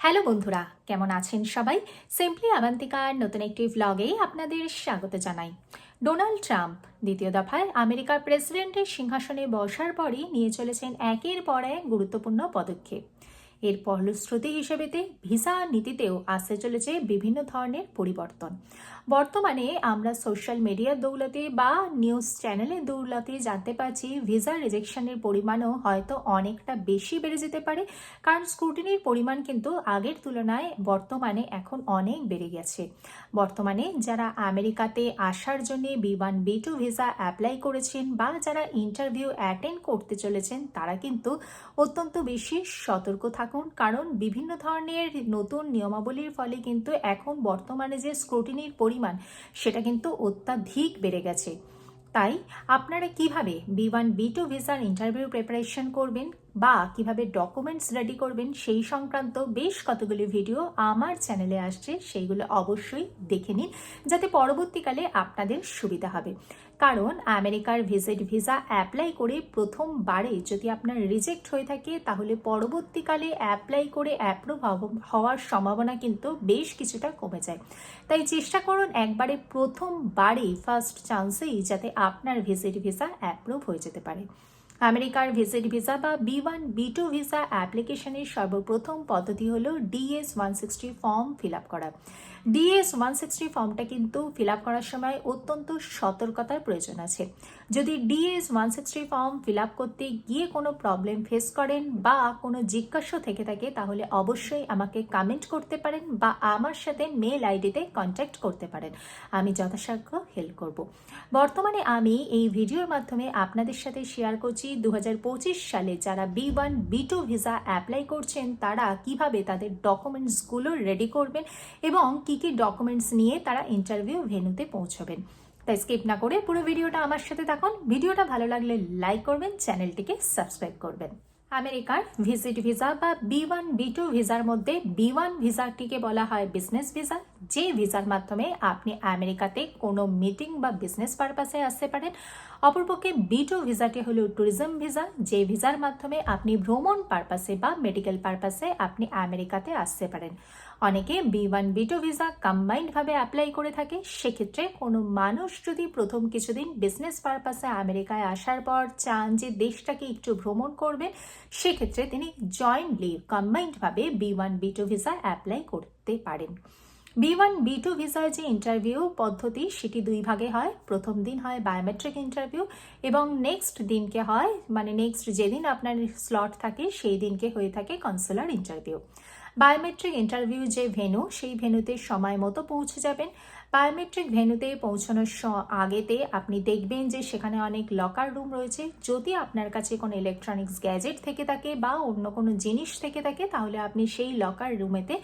Hello বন্ধুরা, কেমন আছেন সবাই? সিম্পলি আবান্তিকার নতুন একটি ভ্লগে আপনাদের স্বাগত জানাই। ডোনাল্ড ট্রাম্প দ্বিতীয় দফায় আমেরিকার প্রেসিডেন্টের সিংহাসনে বসার পরই নিয়ে চলেছেন একের পর এক গুরুত্বপূর্ণ পদক্ষেপ। এর ফলশ্রুতি হিসেবেতে ভিসা নীতিতেও আসতে চলেছে বিভিন্ন ধরনের পরিবর্তন। বর্তমানে আমরা সোশ্যাল মিডিয়ার দৌলতে বা নিউজ চ্যানেলের দৌলতে জানতে পারছি ভিসা রিজেকশনের পরিমাণও হয়তো অনেকটা বেশি বেড়ে যেতে পারে। কারণ স্ক্রুটিনির পরিমাণ কিন্তু আগের তুলনায় বর্তমানে এখন অনেক বেড়ে গেছে। বর্তমানে যারা আমেরিকাতে আসার জন্য B one B two visa apply করেছেন বা যারা ইন্টারভিউ অ্যাটেন্ড করতে চলেছেন, তারা কিন্তু অত্যন্ত বেশি সতর্ক থাকুন। কারণ বিভিন্ন ধরনের নতুন নিয়মাবলীর ফলে কিন্তু এখন বর্তমানে যে স্ক্রুটিনির পরিমাণ সেটা কিন্তু অত্যাধিক বেড়ে গেছে। তাই আপনারা কীভাবে বি ওয়ান বি টু ভিসার ইন্টারভিউ প্রিপারেশন করবেন? বা কীভাবে ডকুমেন্টস রেডি করবেন সেই সংক্রান্ত বেশ কতগুলি ভিডিও আমার চ্যানেলে আসছে, সেইগুলো অবশ্যই দেখে নিন, যাতে পরবর্তীকালে আপনাদের সুবিধা হবে। কারণ আমেরিকার ভিজিট ভিসা অ্যাপ্লাই করে প্রথমবারে যদি আপনার রিজেক্ট হয়ে থাকে, তাহলে পরবর্তীকালে অ্যাপ্লাই করে অ্যাপ্রুভ হওয়ার সম্ভাবনা কিন্তু বেশ কিছুটা কমে যায়। তাই চেষ্টা করুন একবারে প্রথমবারেই ফার্স্ট চান্সেই যাতে আপনার ভিজিট ভিসা অ্যাপ্রুভ হয়ে যেতে পারে। আমেরিকার ভিজিট ভিসা বা B one, B two visa অ্যাপ্লিকেশনের সর্বপ্রথম পদ্ধতি হল DS one sixty form fill up করা। ডিএস ওয়ান সিক্সটি ফর্মটা কিন্তু ফিল আপ করার সময় অত্যন্ত সতর্কতার প্রয়োজন আছে। যদি DS one sixty form fill up করতে গিয়ে কোনো প্রবলেম ফেস করেন বা কোনো জিজ্ঞাসা থেকে থাকে, তাহলে অবশ্যই আমাকে কমেন্ট করতে পারেন বা আমার সাথে মেল আইডিতে কন্ট্যাক্ট করতে পারেন। আমি যথাসাধ্য হেল্প করব। বর্তমানে আমি এই ভিডিওর মাধ্যমে আপনাদের সাথে শেয়ার করছি দু হাজার পঁচিশ সালে যারা B one B two visa apply করছেন, তারা কীভাবে তাদের ডকুমেন্টসগুলো রেডি করবেন এবং কি কি ডকুমেন্টস নিয়ে তারা ইন্টারভিউ ভেন্যুতে পৌঁছবেন। তাই স্কিপ না করে পুরো ভিডিওটা আমার সাথে দেখুন ভিডিওটা ভালো লাগলে লাইক করবেন চ্যানেলটিকে সাবস্ক্রাইব করবেন। আমেরিকার ভিজিট ভিসা বা বি ওয়ান বি টু ভিসার মধ্যে বি ওয়ান ভিসাটিকে বলা হয় বিজনেস ভিসা যে ভিসার মাধ্যমে আপনি আমেরিকাতে কোনো মিটিং বা বিজনেস পারপাসে আসতে পারেন। অপরপক্ষে বি টু ভিসাটি হলো ট্যুরিজম ভিসা যে ভিসার মাধ্যমে আপনি ভ্রমণ পারপাসে বা মেডিকেল পারপাসে আপনি আমেরিকাতে আসতে পারেন। অনেকে B one B two visa কম্বাইন্ডভাবে apply করে থাকে। সেক্ষেত্রে কোনো মানুষ যদি প্রথম কিছুদিন বিজনেস পারপাসে আমেরিকায় আসার পর চান যে দেশটাকে একটু ভ্রমণ করবেন সেক্ষেত্রে তিনি jointly কম্বাইন্ডভাবে B one B two visa apply করতে পারেন। বি ওয়ান বি টু ভিসার যে ইন্টারভিউ পদ্ধতি, সেটি দুই ভাগে হয়। প্রথম দিন হয় বায়োমেট্রিক ইন্টারভিউ এবং নেক্সট দিনকে হয় মানে নেক্সট যেদিন আপনার স্লট থাকে, সেই দিনকে হয়ে থাকে কনসুলার ইন্টারভিউ বায়োমেট্রিক ইন্টারভিউ যে ভেনু সেই ভেনুতে সময় মতো পৌঁছে যাবেন। বায়োমেট্রিক ভেনুতে পৌঁছানোর আগেতে আপনি দেখবেন যে সেখানে অনেক লকার রুম রয়েছে। যদি আপনার কাছে কোনো ইলেকট্রনিক্স গ্যাজেট থেকে থাকে বা অন্য কোনো জিনিস থেকে থাকে, তাহলে আপনি সেই লকার রুমেতে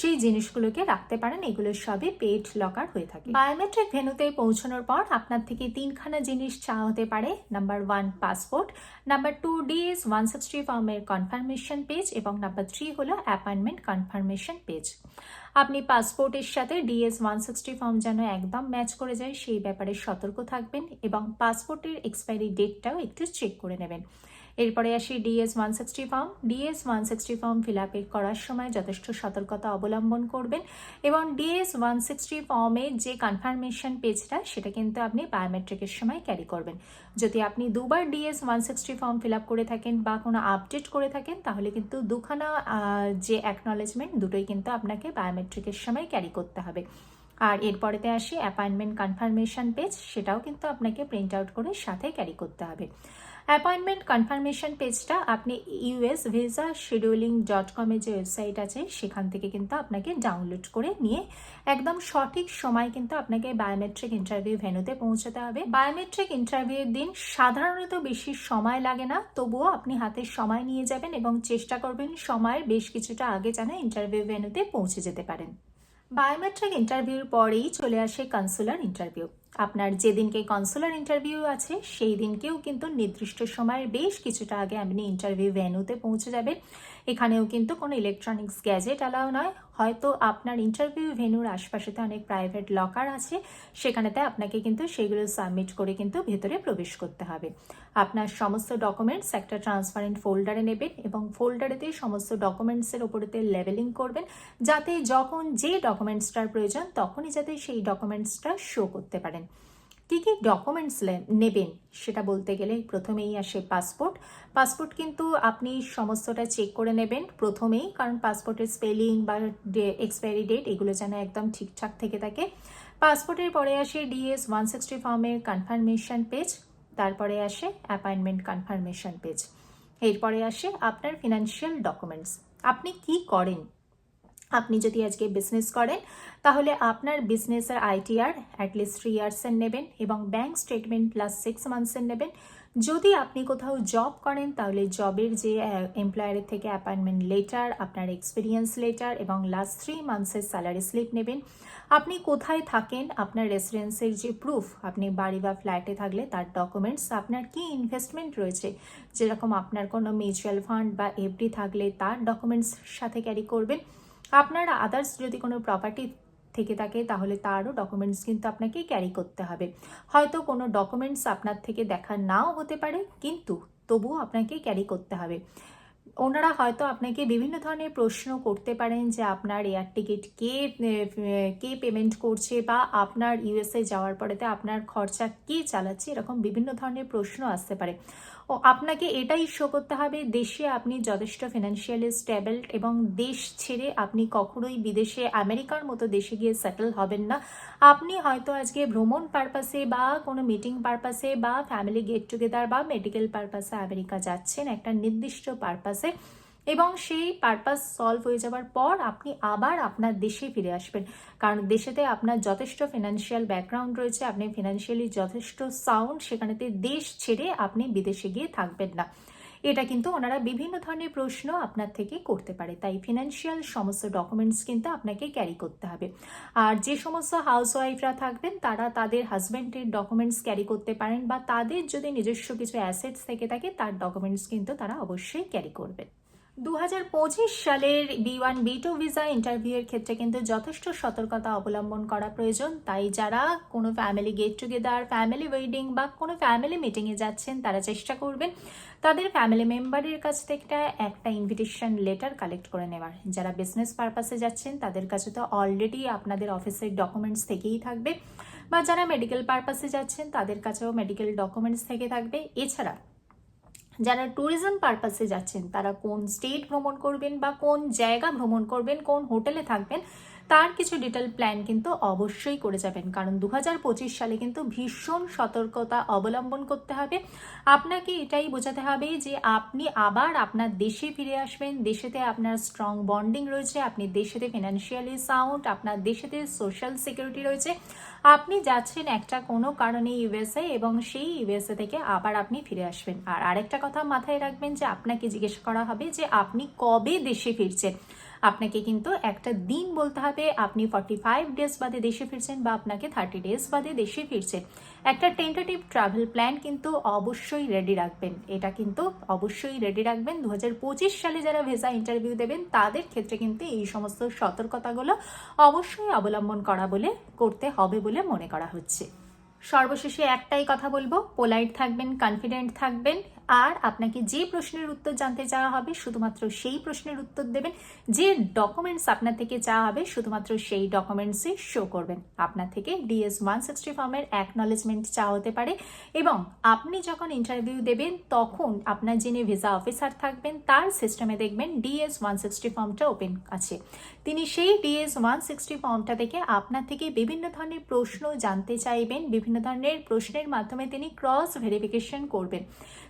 সেই জিনিসগুলোকে রাখতে পারেন। এগুলো সবই পেড লকার হয়ে থাকে। বায়োমেট্রিক ভেনুতে পৌঁছানোর পর আপনার থেকে তিনখানা জিনিস চাওয়া হতে পারে। Number one passport number two DS one sixty ফর্মের কনফার্মেশন পেজ এবং নাম্বার থ্রি হলো অ্যাপয়েন্টমেন্ট কনফার্মেশন পেজ আপনি পাসপোর্টের সাথে ডিএস ওয়ান সিক্সটি ফর্ম যেন একদম ম্যাচ করে যায়, সেই ব্যাপারে সতর্ক থাকবেন এবং পাসপোর্টের এক্সপায়ারি ডেটটাও একটু চেক করে নেবেন। এরপরে আসি DS one sixty form. DS one sixty form fill করার সময় যথেষ্ট সতর্কতা অবলম্বন করবেন এবং ডিএস ওয়ান সিক্সটি ফর্মের যে কনফার্মেশন পেজটা, সেটা কিন্তু আপনি বায়োমেট্রিকের সময় ক্যারি করবেন। যদি আপনি দুবার DS one sixty form fill করে থাকেন বা কোনো আপডেট করে থাকেন, তাহলে কিন্তু দুখানা যে অ্যাকনলেজমেন্ট দুটোই কিন্তু আপনাকে বায়োমেট্রিকের সময় ক্যারি করতে হবে। আর এরপরেতে আসি অ্যাপয়েন্টমেন্ট কনফার্মেশন পেজ সেটাও কিন্তু আপনাকে প্রিন্ট আউট করে সাথে ক্যারি করতে হবে। অ্যাপয়েন্টমেন্ট কনফার্মেশন পেজটা আপনি ইউএস ভিসা শিডিউলিং ডট কমের যে ওয়েবসাইট আছে, সেখান থেকে কিন্তু আপনাকে ডাউনলোড করে নিয়ে একদম সঠিক সময় কিন্তু আপনাকে বায়োমেট্রিক ইন্টারভিউ ভেনুতে পৌঁছাতে হবে। বায়োমেট্রিক ইন্টারভিউর দিন সাধারণত বেশি সময় লাগে না, তবুও আপনি হাতে সময় নিয়ে যাবেন এবং চেষ্টা করবেন সময়ের বেশ কিছুটা আগে যেন ইন্টারভিউ ভেনুতে পৌঁছে যেতে পারেন। বায়োমেট্রিক ইন্টারভিউর পরেই চলে আসে কনসুলার ইন্টারভিউ আপনার যেদিনকে কনসুলার ইন্টারভিউ আছে সেই দিনকেও কিন্তু নির্দিষ্ট সময়ের বেশ কিছুটা আগে আপনি ইন্টারভিউ ভেন্যুতে পৌঁছে যাবেন। এখানেও কিন্তু কোনো ইলেকট্রনিক্স গ্যাজেট অ্যালাউ নয়। হয়তো আপনার ইন্টারভিউ ভেন্যুর আশপাশেতে অনেক প্রাইভেট লকার আছে, সেখানেতে আপনাকে কিন্তু সেগুলো সাবমিট করে কিন্তু ভেতরে প্রবেশ করতে হবে। আপনার সমস্ত ডকুমেন্টস একটা ট্রান্সপারেন্ট ফোল্ডারে নেবেন এবং ফোল্ডারেতে সমস্ত ডকুমেন্টসের ওপরেতে লেভেলিং করবেন, যাতে যখন যে ডকুমেন্টসটার প্রয়োজন, তখনই যাতে সেই ডকুমেন্টসটা শো করতে পারেন। কী কী ডকুমেন্টস নেবেন সেটা বলতে গেলে প্রথমেই আসে পাসপোর্ট পাসপোর্ট কিন্তু আপনি সমস্তটা চেক করে নেবেন প্রথমেই, কারণ পাসপোর্টের স্পেলিং বা এক্সপায়ারি ডেট এগুলো যেন একদম ঠিকঠাক থেকে থাকে। পাসপোর্টের পরে আসে ডিএস ওয়ান সিক্সটি ফর্মের কনফার্মেশন পেজ তারপরে আসে অ্যাপয়েন্টমেন্ট কনফার্মেশন পেজ এরপরে আসে আপনার ফিনান্সিয়াল ডকুমেন্টস আপনি কি করেন? আপনি যদি আজকে বিজনেস করেন, তাহলে আপনার বিজনেসের আইটিআর অ্যাটলিস্ট থ্রি ইয়ার্সের নেবেন এবং ব্যাংক স্টেটমেন্ট প্লাস সিক্স মান্থসের নেবেন। যদি আপনি কোথাও জব করেন, তাহলে জবের যে এমপ্লয়ারের থেকে অ্যাপয়েন্টমেন্ট লেটার আপনার এক্সপিরিয়েন্স লেটার এবং লাস্ট থ্রি মান্থসের স্যালারি স্লিপ নেবেন। আপনি কোথায় থাকেন, আপনার রেসিডেন্সের যে প্রুফ আপনি বাড়ি বা ফ্ল্যাটে থাকলে তার ডকুমেন্টস আপনার কি ইনভেস্টমেন্ট রয়েছে, যেরকম আপনার কোনো মিউচুয়াল ফান্ড বা এফডি থাকলে তার ডকুমেন্টস সাথে ক্যারি করবেন। আপনার আদার্স যদি কোনো প্রপার্টি থেকে থাকে, তাহলে তারও ডকুমেন্টস কিন্তু আপনাকে ক্যারি করতে হবে। হয়তো কোনো ডকুমেন্টস আপনার থেকে দেখা নাও হতে পারে, কিন্তু তবুও আপনাকে ক্যারি করতে হবে। ওনারা হয়তো আপনাকে বিভিন্ন ধরনের প্রশ্ন করতে পারেন যে আপনার এয়ার টিকিট কে কে পেমেন্ট করছে বা আপনার ইউএসএ যাওয়ার পরেতে আপনার খরচা কে চালাচ্ছে, এরকম বিভিন্ন ধরনের প্রশ্ন আসতে পারে। ও আপনাকে এটাই শো করতে হবে, দেশে আপনি যথেষ্ট ফিনান্সিয়ালি স্টেবল এবং দেশ ছেড়ে আপনি কখনোই বিদেশে, আমেরিকার মতো দেশে গিয়ে সেটেল হবেন না। আপনি হয়তো আজকে ভ্রমণ পারপাসে বা কোনো মিটিং পারপাসে বা ফ্যামিলি গেট টুগেদার বা মেডিকেল পারপাসে আমেরিকা যাচ্ছেন, একটা নির্দিষ্ট পারপাসে এবং সেই পারপাস সলভ হয়ে যাওয়ার পর আপনি আবার আপনার দেশে ফিরে আসবেন। কারণ দেশেতে আপনার যথেষ্ট ফিনান্সিয়াল ব্যাকগ্রাউন্ড রয়েছে, আপনি ফিনান্সিয়ালি যথেষ্ট সাউন্ড সেখানেতে দেশ ছেড়ে আপনি বিদেশে গিয়ে থাকবেন না। এটা কিন্তু ওনারা বিভিন্ন ধরনের প্রশ্ন আপনার থেকে করতে পারে। তাই ফিনান্সিয়াল সমস্ত ডকুমেন্টস কিন্তু আপনাকে ক্যারি করতে হবে। আর যে সমস্ত হাউস ওয়াইফরা থাকবেন, তারা তাদের হাজব্যান্ডের ডকুমেন্টস ক্যারি করতে পারেন বা তাদের যদি নিজস্ব কিছু অ্যাসেটস থেকে থাকে, তার ডকুমেন্টস কিন্তু তারা অবশ্যই ক্যারি করবেন। দু হাজার পঁচিশ সালের B one B two visa ইন্টারভিউয়ের ক্ষেত্রে কিন্তু যথেষ্ট সতর্কতা অবলম্বন করা প্রয়োজন। তাই যারা কোনো family get together family wedding বা কোনো ফ্যামিলি মিটিংয়ে যাচ্ছেন, তারা চেষ্টা করবেন তাদের ফ্যামিলি মেম্বারের কাছ থেকে একটা ইনভিটেশন লেটার কালেক্ট করে নেওয়ার। যারা বিজনেস পারপাসে যাচ্ছেন, তাদের কাছে তো অলরেডি আপনাদের অফিসের ডকুমেন্টস থেকেই থাকবে। বা যারা মেডিকেল পারপাসে যাচ্ছেন, তাদের কাছেও মেডিকেল ডকুমেন্টস থেকে থাকবে। এছাড়া যারা ট্যুরিজম পারপাসে যাচ্ছেন, তারা কোন স্টেট ভ্রমণ করবেন বা কোন জায়গা ভ্রমণ করবেন, কোন হোটেলে থাকবেন তার কিছু ডিটেল প্ল্যান কিন্তু অবশ্যই করে যাবেন। কারণ দু হাজার পঁচিশ সালে কিন্তু ভীষণ সতর্কতা অবলম্বন করতে হবে। আপনাকে এটাই বোঝাতে হবে যে আপনি আবার আপনার দেশে ফিরে আসবেন। দেশেতে আপনার স্ট্রং বন্ডিং রয়েছে, আপনি দেশেতে ফিনান্সিয়ালি সাউন্ড আপনার দেশেতে সোশ্যাল সিকিউরিটি রয়েছে। আপনি যাচ্ছেন একটা কোনো কারণে ইউএসএ এবং সেই ইউএসএ থেকে আবার আপনি ফিরে আসবেন। আর আরেকটা কথা মাথায় রাখবেন যে আপনাকে জিজ্ঞেস করা হবে যে আপনি কবে দেশে ফিরছেন? আপনাকে কিন্তু একটা দিন বলতে হবে। আপনি ফর্টি ফাইভ ডেজ বাদে দেশে ফিরছেন বা আপনাকে থার্টি ডেজ বাদে দেশে ফিরছেন। একটা টেন্টেটিভ ট্রাভেল প্ল্যান কিন্তু অবশ্যই রেডি রাখবেন। এটা কিন্তু অবশ্যই রেডি রাখবেন। দু হাজার পঁচিশ সালে যারা ভিসা ইন্টারভিউ দেবেন, তাদের ক্ষেত্রে কিন্তু এই সমস্ত সতর্কতাগুলো অবশ্যই অবলম্বন করা বলে, করতে হবে বলে মনে করা হচ্ছে। সর্বশেষে একটাই কথা বলব পোলাইট থাকবেন কনফিডেন্ট থাকবেন। আর আপনাকে যে প্রশ্নের উত্তর জানতে চাওয়া হবে, শুধুমাত্র সেই প্রশ্নের উত্তর দেবেন। যে ডকুমেন্টস আপনার থেকে চাওয়া হবে, শুধুমাত্র সেই ডকুমেন্টসই শো করবেন। আপনার থেকে ডিএস ওয়ান সিক্সটি ফর্মের অ্যাকনলেজমেন্ট চাওয়া হতে পারে এবং আপনি যখন ইন্টারভিউ দেবেন, তখন আপনার যিনি ভিসা অফিসার থাকবেন, তার সিস্টেমে দেখবেন ডিএস ওয়ান সিক্সটি ফর্মটা ওপেন আছে। তিনি সেই ডিএস ওয়ান সিক্সটি ফর্মটা থেকে আপনার থেকে বিভিন্ন ধরনের প্রশ্ন জানতে চাইবেন, বিভিন্ন ধরনের প্রশ্নের মাধ্যমে তিনি ক্রস ভেরিফিকেশন করবেন।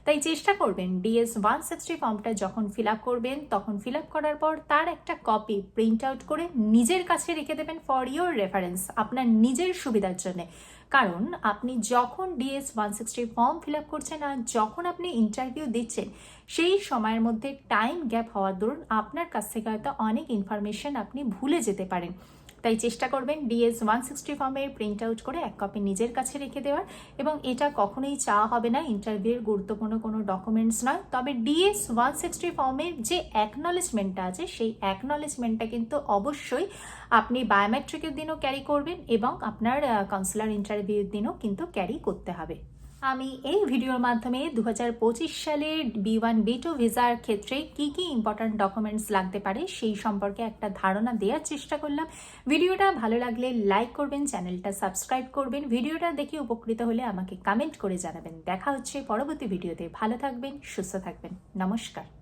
তাই চেষ্টা করবেন ডিএস ওয়ান সিক্সটি ফর্মটা যখন ফিল আপ করবেন, তখন ফিল আপ করার পর তার একটা কপি প্রিন্ট আউট করে নিজের কাছে রেখে দেবেন ফর ইউর রেফারেন্স আপনার নিজের সুবিধার জন্য। কারণ আপনি যখন DS one sixty form fill up করছেন আর যখন আপনি ইন্টারভিউ দিচ্ছেন, সেই সময়ের মধ্যে টাইম গ্যাপ হওয়ার দরুন আপনার কাছ থেকে হয়তো অনেক ইনফরমেশন আপনি ভুলে যেতে পারেন। তাই চেষ্টা করবেন ডিএস ওয়ান সিক্সটি ফর্মের প্রিন্ট আউট করে এক কপি নিজের কাছে রেখে দেওয়ার এবং এটা কখনোই চাওয়া হবে না ইন্টারভিউর গুরুত্বপূর্ণ কোনো ডকুমেন্টস নয়। তবে ডিএস ওয়ান সিক্সটি ফর্মের যে অ্যাকনলেজমেন্টটা আছে, সেই অ্যাকনলেজমেন্টটা কিন্তু অবশ্যই আপনি বায়োমেট্রিকের দিনও ক্যারি করবেন এবং আপনার কাউন্সিলার ইন্টারভিউর দিনও কিন্তু ক্যারি করতে হবে। আমি এই ভিডিওর মাধ্যমে দু সালের বি ওয়ান বি টু ভিসার ক্ষেত্রে কি কি ইম্পর্ট্যান্ট ডকুমেন্টস লাগতে পারে সেই সম্পর্কে একটা ধারণা দেওয়ার চেষ্টা করলাম। ভিডিওটা ভালো লাগলে লাইক করবেন, চ্যানেলটা সাবস্ক্রাইব করবেন। ভিডিওটা দেখে উপকৃত হলে আমাকে কমেন্ট করে জানাবেন। দেখা হচ্ছে পরবর্তী ভিডিওতে। ভালো থাকবেন, সুস্থ থাকবেন। নমস্কার।